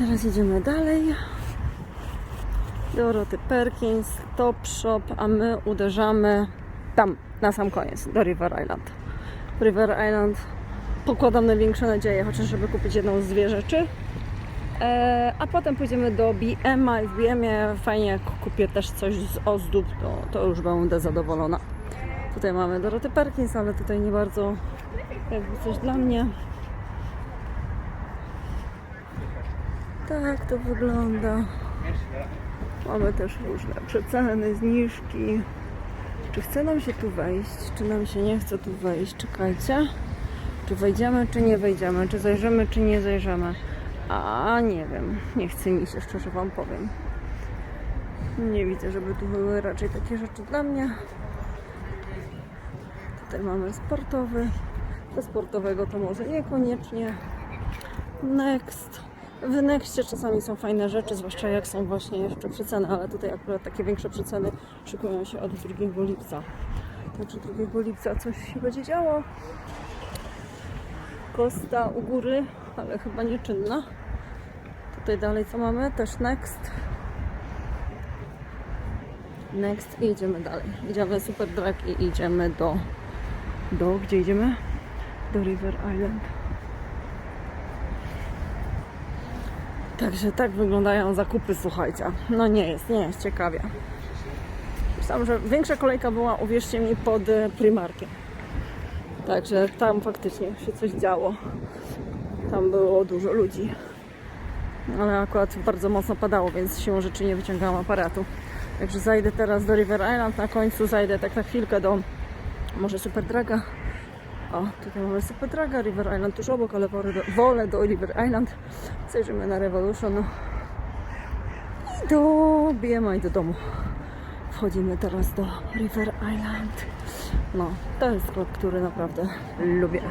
Teraz jedziemy dalej. Doroty Perkins, Top Shop, a my uderzamy tam, na sam koniec, do River Island. River Island pokładam największe nadzieje, chociaż żeby kupić jedną z dwie rzeczy. E, a potem pójdziemy do BM-a i w BM-ie fajnie jak kupię też coś z ozdób, to, to już będę zadowolona. Tutaj mamy Doroty Perkins, ale tutaj nie bardzo jakby coś dla mnie. Tak to wygląda. Mamy też różne przeceny, zniżki. Czy chce nam się tu wejść, czy nam się nie chce tu wejść? Czekajcie. Czy wejdziemy, czy nie wejdziemy? Czy zajrzymy, czy nie zajrzymy? A nie wiem. Nie chce mi się, szczerze Wam powiem. Nie widzę, żeby tu były raczej takie rzeczy dla mnie. Tutaj mamy sportowy. Do sportowego to może niekoniecznie. Next. W Nexcie czasami są fajne rzeczy, zwłaszcza jak są właśnie jeszcze przeceny, ale tutaj akurat takie większe przeceny szykują się od 2 lipca. Także 2 lipca coś się będzie działo. Kosta u góry, ale chyba nieczynna. Tutaj dalej co mamy? Też Next. Next i idziemy dalej. Idziemy Super Drag i idziemy do... Do... Gdzie idziemy? Do River Island. Także tak wyglądają zakupy, słuchajcie. No nie jest, nie jest ciekawie. Myślałam, że większa kolejka była, uwierzcie mi, pod e, Primarkiem. Także tam faktycznie się coś działo. Tam było dużo ludzi. Ale akurat bardzo mocno padało, więc siłą rzeczy nie wyciągałam aparatu. Także zajdę teraz do River Island, na końcu zajdę tak na chwilkę do może Super Draga. O, tutaj mamy Super Draga, River Island tuż obok, ale wolę do, wolę do River Island. Zajrzymy na Revolution. I do BMI do domu. Wchodzimy teraz do River Island. No, to jest sklep, który naprawdę lubię.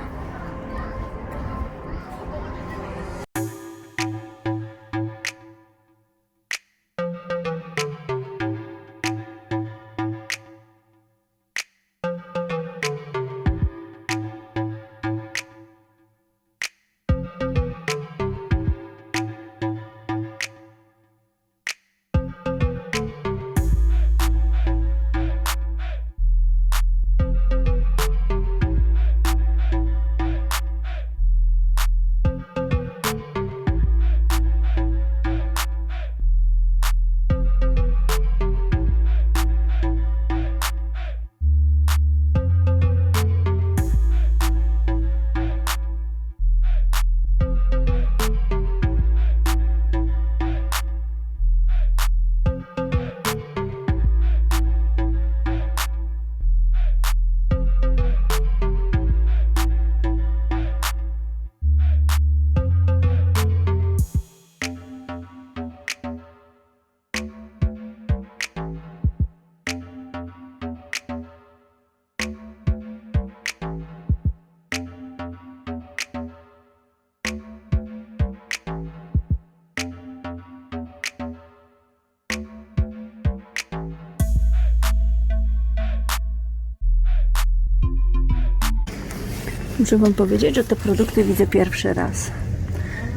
Muszę Wam powiedzieć, że te produkty widzę pierwszy raz.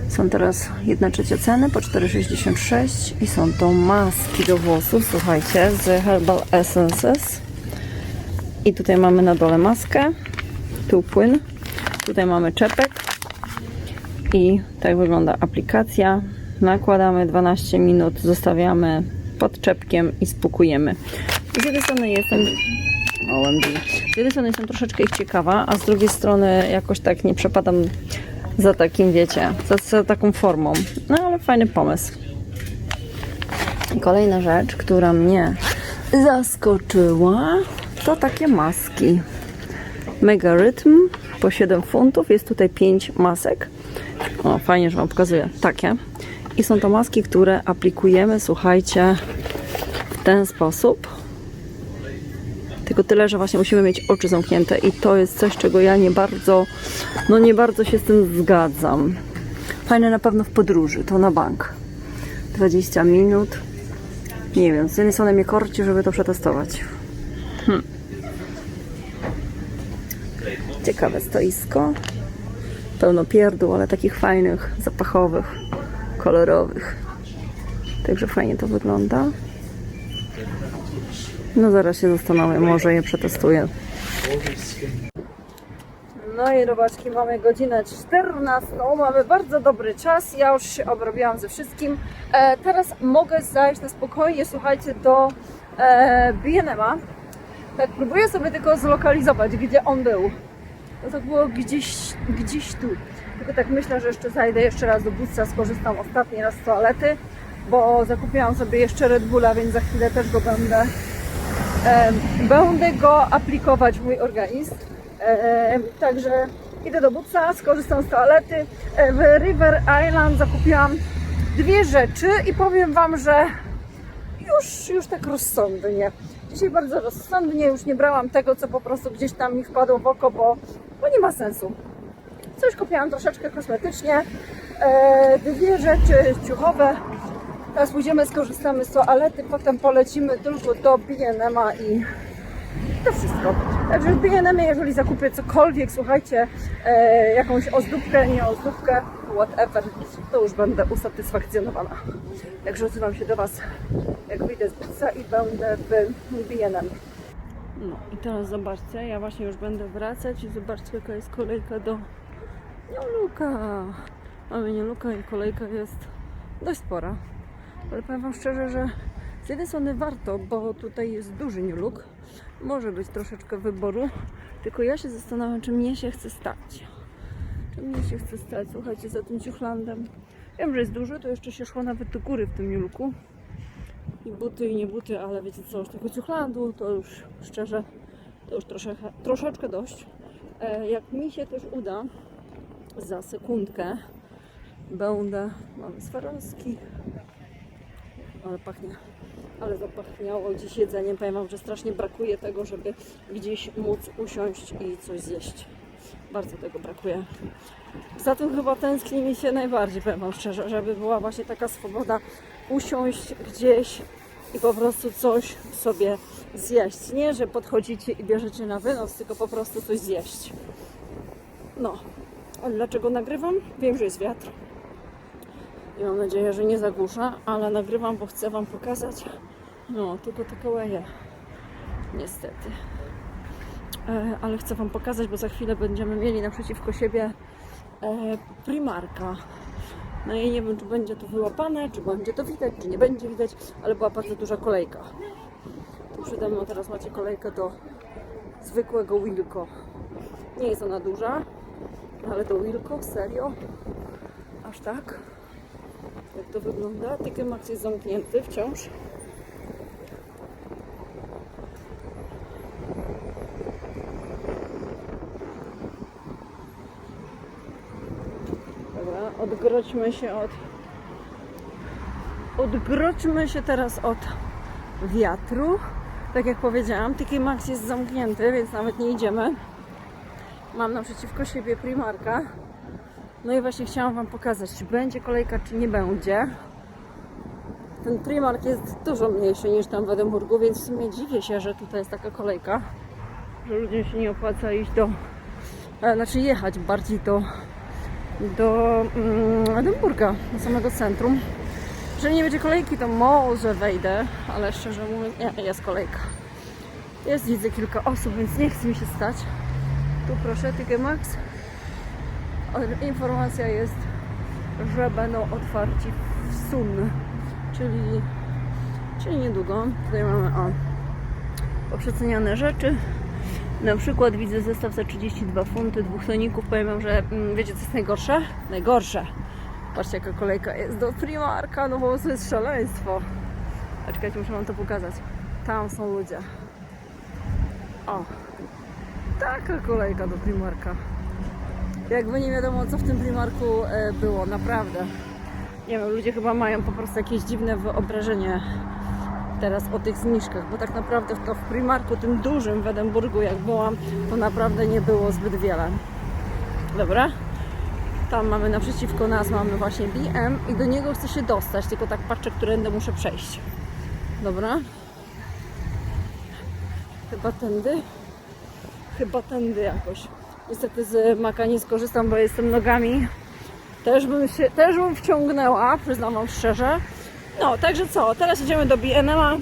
Są teraz 1 trzecia ceny po 4,66 i są to maski do włosów, słuchajcie, z Herbal Essences. I tutaj mamy na dole maskę, tu płyn, tutaj mamy czepek i tak wygląda aplikacja. Nakładamy 12 minut, zostawiamy pod czepkiem i spukujemy. Z jednej strony jestem OMG. Z jednej strony jestem troszeczkę ich ciekawa, a z drugiej strony jakoś tak nie przepadam za takim, wiecie, za, za taką formą. No ale fajny pomysł. I kolejna rzecz, która mnie zaskoczyła, to takie maski. Mega Rytm po 7 funtów. Jest tutaj 5 masek. O, fajnie, że Wam pokazuję. Takie. I są to maski, które aplikujemy, słuchajcie, w ten sposób. Tylko tyle, że właśnie musimy mieć oczy zamknięte i to jest coś, czego ja nie bardzo, no nie bardzo się z tym zgadzam. Fajne na pewno w podróży, to na bank. 20 minut. Nie wiem, z jednej strony mnie korci, żeby to przetestować. Hm. Ciekawe stoisko. Pełno pierdół, ale takich fajnych, zapachowych, kolorowych. Także fajnie to wygląda. No zaraz się zastanowię, może je przetestuję. No i robaczki, mamy godzinę 14, mamy bardzo dobry czas, ja już się obrobiłam ze wszystkim. E, teraz mogę zajść na spokojnie, słuchajcie, do e, B&M'a. Tak, próbuję sobie tylko zlokalizować, gdzie on był. No to było gdzieś, gdzieś tu. Tylko tak myślę, że jeszcze zajdę jeszcze raz do busa, skorzystam ostatni raz z toalety, bo zakupiłam sobie jeszcze Red Bulla, więc za chwilę też go będę Będę go aplikować w mój organizm. Także idę do butsa, skorzystam z toalety. E, W River Island zakupiłam dwie rzeczy i powiem Wam, że już, już tak rozsądnie. Dzisiaj bardzo rozsądnie, już nie brałam tego, co po prostu gdzieś tam mi wpadło w oko, bo, bo nie ma sensu. Coś kupiłam troszeczkę kosmetycznie, e, dwie rzeczy ciuchowe. Teraz pójdziemy, skorzystamy z toalety, potem polecimy tylko do B&M'a i to wszystko. Także w B&M, jeżeli zakupię cokolwiek, słuchajcie, e, jakąś ozdóbkę, nie ozdóbkę, whatever, to już będę usatysfakcjonowana. Także odzywam się do Was, jak wyjdę z pizza i będę w B&M. No i teraz zobaczcie, ja właśnie już będę wracać i zobaczcie jaka jest kolejka do Nioluka. Mamy Nioluka i kolejka jest dość spora. Ale powiem Wam szczerze, że z jednej strony warto, bo tutaj jest duży Niuluk. Może być troszeczkę wyboru, tylko ja się zastanawiam, czy mnie się chce stać. Czy mnie się chce stać, słuchajcie, za tym ciuchlandem. Wiem, że jest duży, to jeszcze się szło nawet do góry w tym Niulku. I buty, i nie buty, ale wiecie co, już tego ciuchlandu to już szczerze, to już troszeczkę, troszeczkę dość. E, jak mi się też uda, za sekundkę będę, mamy Swarovski, ale pachnie, ale zapachniało dziś jedzeniem. Powiem Wam, że strasznie brakuje tego, żeby gdzieś móc usiąść i coś zjeść. Bardzo tego brakuje. Za tym chyba tęskni mi się najbardziej, powiem Wam szczerze, żeby była właśnie taka swoboda usiąść gdzieś i po prostu coś sobie zjeść. Nie, że podchodzicie i bierzecie na wynos, tylko po prostu coś zjeść. No, a dlaczego nagrywam? Wiem, że jest wiatr. I mam nadzieję, że nie zagłusza, ale nagrywam, bo chcę Wam pokazać. No, tylko te kołeje. Niestety. E, ale chcę Wam pokazać, bo za chwilę będziemy mieli naprzeciwko siebie e, Primarka. No i nie wiem, czy będzie to wyłapane, czy będzie to widać, czy nie będzie widać, ale była bardzo duża kolejka. Tu przede mną teraz macie kolejkę do zwykłego Wilko. Nie jest ona duża, ale to Wilko, serio? Aż tak? Jak to wygląda? Ticket Max jest zamknięty wciąż. Dobra, odgrodźmy się od... Odgrodźmy się teraz od wiatru. Tak jak powiedziałam, Ticket Max jest zamknięty, więc nawet nie idziemy. Mam naprzeciwko siebie Primarka. No i właśnie chciałam Wam pokazać, czy będzie kolejka, czy nie będzie. Ten Primark jest dużo mniejszy niż tam w Edynburgu, więc w sumie dziwię się, że tutaj jest taka kolejka. Że ludziom się nie opłaca iść do... E, znaczy jechać bardziej do, do mm, Edynburga, do samego centrum. Jeżeli nie będzie kolejki, to może wejdę, ale szczerze mówiąc, nie, jest kolejka. Jest, widzę kilka osób, więc nie chce mi się stać. Tu proszę, Ticket Max. Informacja jest, że będą otwarci w Sun, czyli, czyli niedługo. Tutaj mamy o poprzeceniane rzeczy. Na przykład widzę zestaw za 32 funty, dwóch toników. Powiem wam, że mm, wiecie co jest najgorsze? Najgorsze. Patrzcie jaka kolejka jest do Primarka, no po prostu jest szaleństwo. A czekajcie, muszę wam to pokazać. Tam są ludzie. O, taka kolejka do Primarka. Jakby nie wiadomo, co w tym Primarku e, było, naprawdę. Nie wiem, ludzie chyba mają po prostu jakieś dziwne wyobrażenie teraz o tych zniżkach, bo tak naprawdę to w Primarku, tym dużym w Edynburgu, jak byłam, to naprawdę nie było zbyt wiele. Dobra? Tam mamy naprzeciwko nas, mamy właśnie BM i do niego chcę się dostać, tylko tak patrzę, którędy muszę przejść. Dobra? Chyba tędy? Chyba tędy jakoś. Niestety z maka nie skorzystam, bo jestem nogami Też bym się, też bym wciągnęła, przyznam wam szczerze. No, także co, teraz idziemy do B&M-a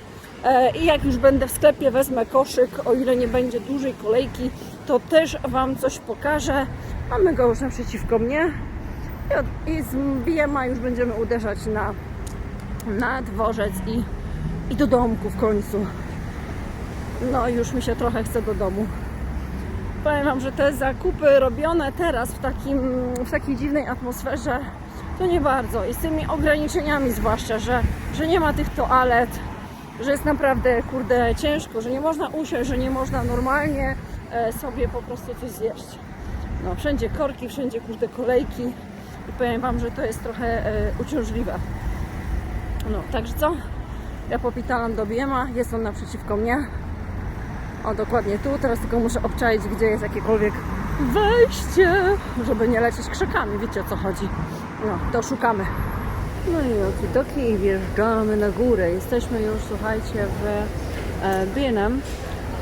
e, i jak już będę w sklepie, wezmę koszyk, o ile nie będzie dużej kolejki, to też wam coś pokażę. Mamy go już naprzeciwko mnie i z B&M-a już będziemy uderzać na, na dworzec i, i do domku w końcu. No, już mi się trochę chce do domu. Powiem Wam, że te zakupy robione teraz w, takim, w takiej dziwnej atmosferze to nie bardzo. I z tymi ograniczeniami zwłaszcza, że, że nie ma tych toalet, że jest naprawdę kurde ciężko, że nie można usiąść, że nie można normalnie e, sobie po prostu coś zjeść. No, wszędzie korki, wszędzie kurde kolejki i powiem Wam, że to jest trochę e, uciążliwe. No, także co? Ja popitalam do Biema, jest on naprzeciwko mnie. O, dokładnie tu. Teraz tylko muszę obczaić, gdzie jest jakiekolwiek wejście, żeby nie lecieć krzakami. Wiecie o co chodzi. No, to szukamy. No i okidoki i wjeżdżamy na górę. Jesteśmy już, słuchajcie, w e, B&M.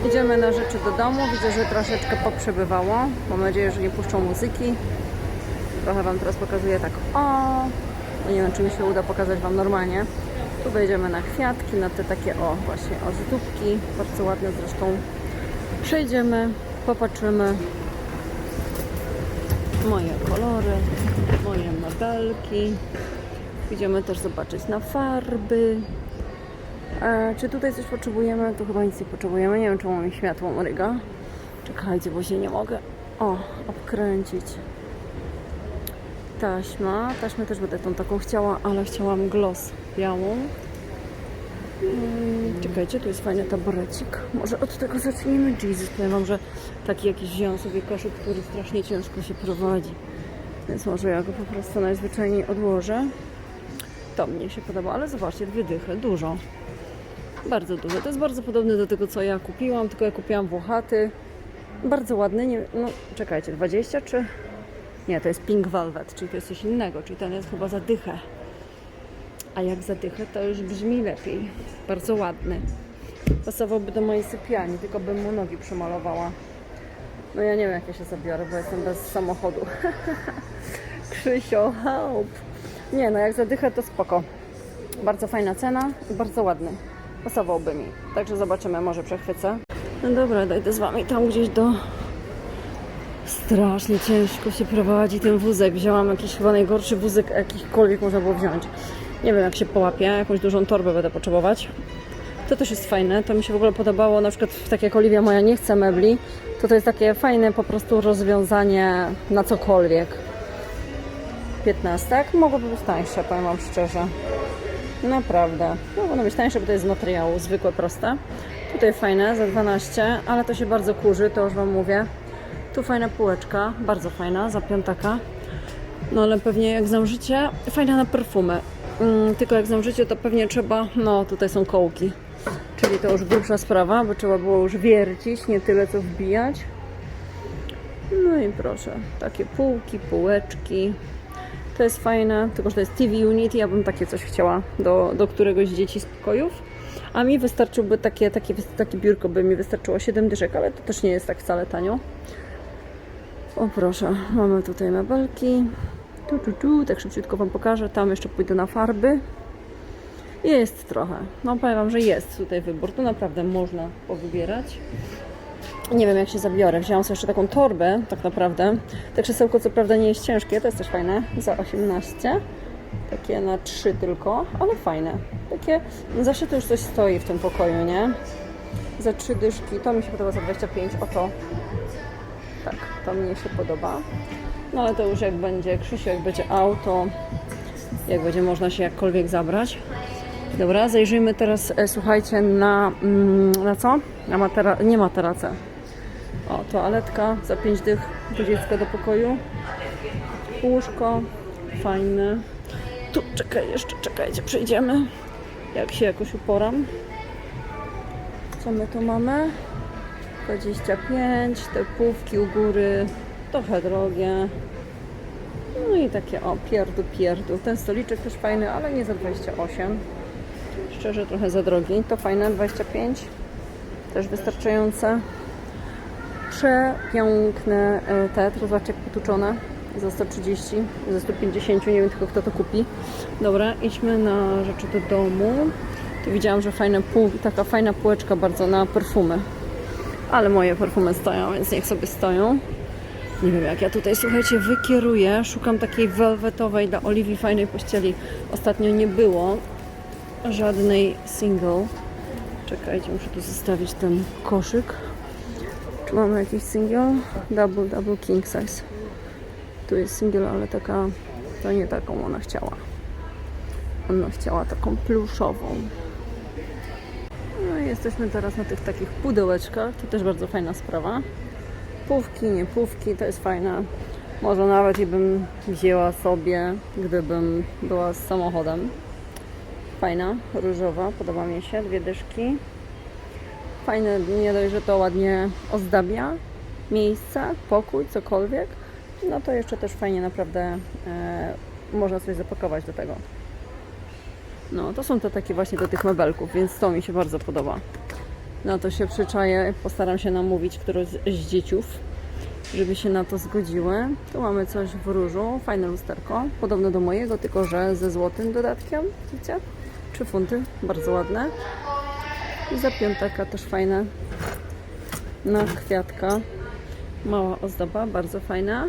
Idziemy na rzeczy do domu. Widzę, że troszeczkę poprzebywało. Mam nadzieję, że nie puszczą muzyki. Trochę Wam teraz pokazuję tak o. No nie wiem, czy mi się uda pokazać Wam normalnie. Tu wejdziemy na kwiatki, na te takie o właśnie ozdóbki, bardzo ładne zresztą. Przejdziemy, popatrzymy. Moje kolory, moje modelki. Idziemy też zobaczyć na farby. E, czy tutaj coś potrzebujemy? Tu chyba nic nie potrzebujemy. Nie wiem, czemu mi światło mryga. Czekajcie, bo się nie mogę. O, obkręcić. Taśma. Taśmę też będę tą taką chciała, ale chciałam gloss białą. Mm, Czekajcie, tu jest fajny taborecik. Może od tego zacznijmy. Jesus, powiem wam, że taki jakiś wziąłem sobie koszyk, który strasznie ciężko się prowadzi. Więc może ja go po prostu najzwyczajniej odłożę. To mnie się podoba, ale zobaczcie, dwie dychy, dużo. Bardzo dużo. To jest bardzo podobne do tego, co ja kupiłam, tylko ja kupiłam włochaty. Bardzo ładny, nie, no czekajcie, 20 czy... Nie, to jest Pink Velvet, czyli to jest coś innego, czyli ten jest chyba za dychę. A jak zadychę, to już brzmi lepiej. Bardzo ładny. Pasowałby do mojej sypialni, tylko bym mu nogi przemalowała. No ja nie wiem, jak ja się zabiorę, bo jestem bez samochodu. Krzysio, help! Nie, no jak zadychę, to spoko. Bardzo fajna cena i bardzo ładny. Pasowałby mi. Także zobaczymy, może przechwycę. No dobra, dojdę z Wami tam gdzieś do... Strasznie ciężko się prowadzi ten wózek. Wzięłam jakiś chyba najgorszy wózek, jakikolwiek można było wziąć. Nie wiem jak się połapie, jakąś dużą torbę będę potrzebować. To też jest fajne, to mi się w ogóle podobało, na przykład tak jak Oliwia moja nie chce mebli, to to jest takie fajne po prostu rozwiązanie na cokolwiek. 15, tak? Mogłoby być tańsze, powiem Wam szczerze. Naprawdę. Mogą być tańsze, bo to jest z materiału zwykłe, proste. Tutaj fajne, za 12, ale to się bardzo kurzy, to już Wam mówię. Tu fajna półeczka, bardzo fajna, za piątaka. No ale pewnie jak zamrzycie, fajna na perfumy. Mm, tylko jak zamrzycie, to pewnie trzeba, no tutaj są kołki. Czyli to już grubsza sprawa, bo trzeba było już wiercić, nie tyle co wbijać. No i proszę, takie półki, półeczki. To jest fajne, tylko że to jest TV Unit i ja bym takie coś chciała do, do któregoś z dzieci z pokojów. A mi wystarczyłby takie, takie, takie biurko, by mi wystarczyło 7 dyszek, ale to też nie jest tak wcale tanio. O proszę, mamy tutaj mebelki. Tu, tu, tu, tak szybciutko Wam pokażę. Tam jeszcze pójdę na farby. Jest trochę. No powiem Wam, że jest tutaj wybór. Tu naprawdę można powybierać. Nie wiem jak się zabiorę. Wzięłam sobie jeszcze taką torbę, tak naprawdę. Te krzesełko co prawda nie jest ciężkie, to jest też fajne. Za 18. Takie na 3 tylko, ale fajne. Takie, no zawsze to już coś stoi w tym pokoju, nie? Za 3 dyszki, to mi się podoba za 25, oto. Tak, to mnie się podoba. No ale to już jak będzie Krzysiu, jak będzie auto, jak będzie można się jakkolwiek zabrać. Dobra, zajrzyjmy teraz, e, słuchajcie, na, mm, na co? Na matera nie materacę. O, toaletka za 5 dych do dziecka do pokoju. Łóżko, fajne. Tu, czekaj, jeszcze czekajcie, przejdziemy. Jak się jakoś uporam. Co my tu mamy? 25, te półki u góry, trochę drogie. No i takie o, pierdu, pierdu. Ten stoliczek też fajny, ale nie za 28. Szczerze trochę za drogi. To fajne, 25. Też wystarczające. Przepiękne e, te, zobaczcie jak potuczone. za 130, za 150, nie wiem tylko kto to kupi. Dobra, idźmy na rzeczy do domu. Tu widziałam, że fajne pół, taka fajna półeczka bardzo na perfumy. Ale moje perfumy stoją, więc niech sobie stoją. Nie wiem jak ja tutaj, słuchajcie, wykieruję. Szukam takiej welwetowej dla Oliwii fajnej pościeli. Ostatnio nie było żadnej single. Czekajcie, muszę tu zostawić ten koszyk. Czy mamy jakiś single? Double, double king size. Tu jest single, ale taka, to nie taką ona chciała. Ona chciała taką pluszową. No i jesteśmy teraz na tych takich pudełeczkach. To też bardzo fajna sprawa. Pówki, nie pówki, to jest fajne. Może nawet i bym wzięła sobie, gdybym była z samochodem. Fajna, różowa, podoba mi się, dwie dyszki. Fajne, nie dość, że to ładnie ozdabia miejsce, pokój, cokolwiek. No to jeszcze też fajnie naprawdę e, można coś zapakować do tego. No, to są te takie właśnie do tych mebelków, więc to mi się bardzo podoba. Na to się przyczaję, postaram się namówić którąś z, dzieciów, żeby się na to zgodziły. Tu mamy coś w różu, fajne lusterko, podobne do mojego, tylko że ze złotym dodatkiem, widzicie? 3 funty, bardzo ładne. I za też fajne. Na kwiatka. Mała ozdoba, bardzo fajna.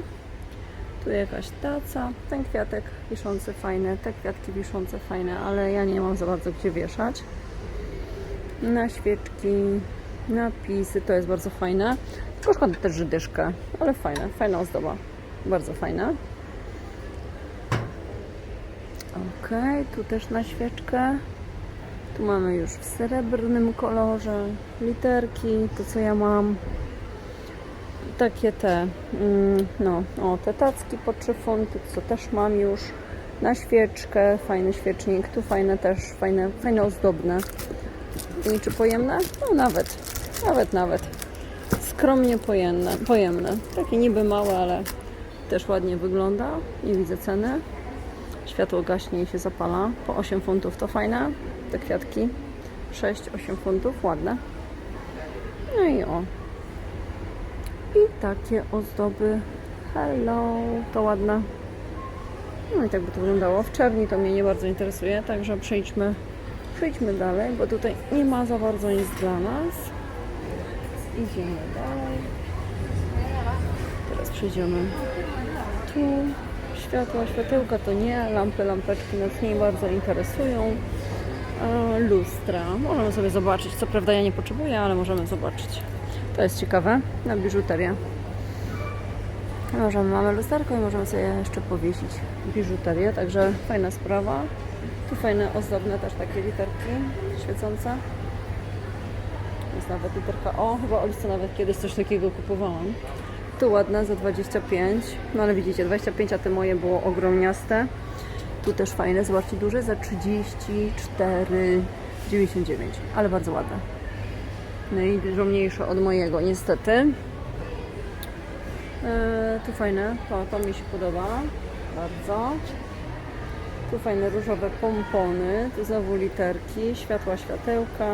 Tu jakaś taca, ten kwiatek wiszący fajny, te kwiatki wiszące fajne, ale ja nie mam za bardzo gdzie wieszać. Na świeczki, napisy, to jest bardzo fajne. Tylko szkoda też żydyszkę, ale fajne, fajna ozdoba. Bardzo fajna. Ok, tu też na świeczkę. Tu mamy już w srebrnym kolorze literki, to co ja mam. Takie te, mm, no, o, te tacki po 3 funty, co też mam już. Na świeczkę, fajny świecznik, tu fajne też, fajne, fajne ozdobne. I czy pojemne? No nawet, nawet, nawet. Skromnie pojemne, pojemne. Takie niby małe, ale też ładnie wygląda. Nie widzę ceny. Światło gaśnie i się zapala. Po 8 funtów to fajne. Te kwiatki. 6-8 funtów, ładne. No i o. I takie ozdoby. Hello, to ładne. No i tak by to wyglądało. W czerni to mnie nie bardzo interesuje, także przejdźmy, przejdźmy dalej, bo tutaj nie ma za bardzo nic dla nas. Idziemy dalej. Teraz przejdziemy tu. Światła, światełka to nie, lampy, lampeczki nas nie bardzo interesują. Lustra. Możemy sobie zobaczyć. Co prawda ja nie potrzebuję, ale możemy zobaczyć. To jest ciekawe. Na biżuterię. Możemy, mamy lusterko i możemy sobie jeszcze powiesić biżuterię, także fajna sprawa. Tu fajne, ozdobne też takie literki świecące. Jest nawet literka O, chyba Olice nawet kiedyś coś takiego kupowałam. Tu ładne za 25, no ale widzicie, 25, a te moje było ogromniaste. Tu też fajne, zobaczcie, duże za 34,99, ale bardzo ładne. No i dużo mniejsze od mojego, niestety. Eee, tu fajne, to, to mi się podoba bardzo. Tu fajne różowe pompony, tu znowu literki, światła, światełka.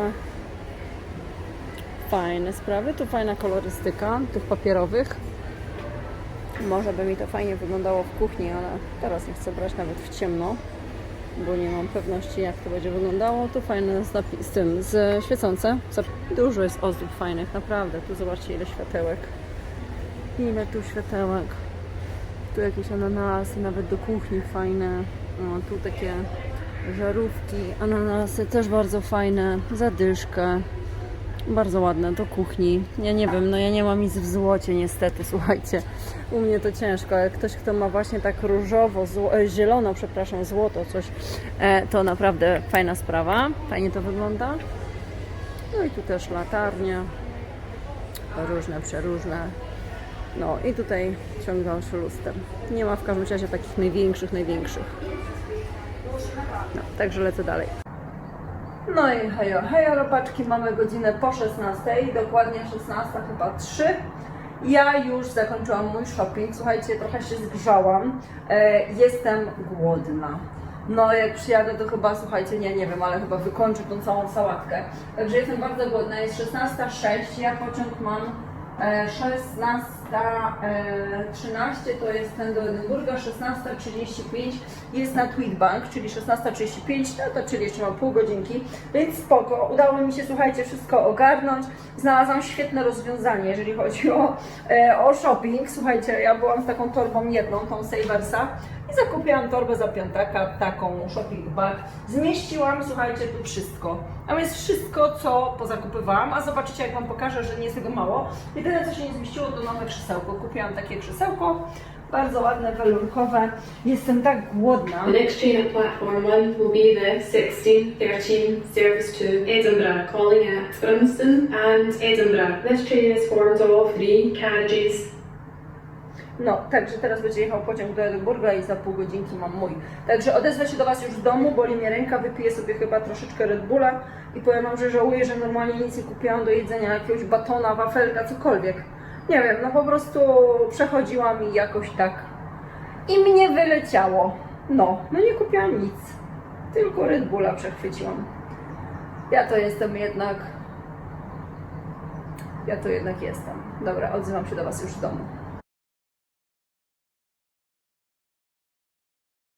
Fajne sprawy, tu fajna kolorystyka tych papierowych. Może by mi to fajnie wyglądało w kuchni, ale teraz nie chcę brać nawet w ciemno, bo nie mam pewności jak to będzie wyglądało. Tu fajne z, z tym, z świecące. Dużo jest ozdób fajnych, naprawdę. Tu zobaczcie ile światełek. Ile tu światełek. Tu jakieś ananasy, nawet do kuchni fajne. O, tu takie żarówki, ananasy też bardzo fajne. Zadyszkę. Bardzo ładne do kuchni. Ja nie wiem, no ja nie mam nic w złocie niestety, słuchajcie. U mnie to ciężko. Jak ktoś, kto ma właśnie tak różowo, zło, e, zielono, przepraszam, złoto, coś, e, to naprawdę fajna sprawa. Fajnie to wygląda. No i tu też latarnia. Różne, przeróżne. No i tutaj ciąg dalszy luster. Nie ma w każdym razie takich największych, największych. No, także lecę dalej. No i hejo, hejo robaczki, mamy godzinę po 16, dokładnie 16, chyba 3. Ja już zakończyłam mój shopping, słuchajcie, trochę się zgrzałam, e, jestem głodna. No jak przyjadę to chyba, słuchajcie, nie, nie wiem, ale chyba wykończę tą całą sałatkę. Także jestem bardzo głodna, jest 16.06, ja pociąg mam e, 16 16.13 to jest ten do Edynburga, 16.35 jest na Tweetbank, czyli 16.35, no to czyli jeszcze mam pół godzinki, więc spoko. Udało mi się, słuchajcie, wszystko ogarnąć. Znalazłam świetne rozwiązanie, jeżeli chodzi o, e, o shopping. Słuchajcie, ja byłam z taką torbą jedną, tą Saversa i zakupiłam torbę za piątaka, taką shopping bag. Zmieściłam, słuchajcie, tu wszystko. A więc wszystko, co pozakupywałam, a zobaczycie, jak Wam pokażę, że nie jest tego mało. Jedyne, co się nie zmieściło, to nowe krzesełko. Kupiłam takie krzesełko, bardzo ładne, welurkowe. Jestem tak głodna. The next train at platform 1 will be the 1613 service to Edinburgh, calling at Grimston and Edinburgh. This train is formed of three carriages. No, także teraz będzie jechał pociąg do Edynburga i za pół godzinki mam mój. Także odezwę się do Was już w domu, boli mnie ręka, wypiję sobie chyba troszeczkę Red Bulla i powiem Wam, że żałuję, że normalnie nic nie kupiłam do jedzenia, jakiegoś batona, wafelka, cokolwiek. Nie wiem, no po prostu przechodziłam i jakoś tak i mnie wyleciało. No, no nie kupiłam nic, tylko Red Bulla przechwyciłam. Ja to jestem jednak... Ja to jednak jestem. Dobra, odzywam się do Was już w domu.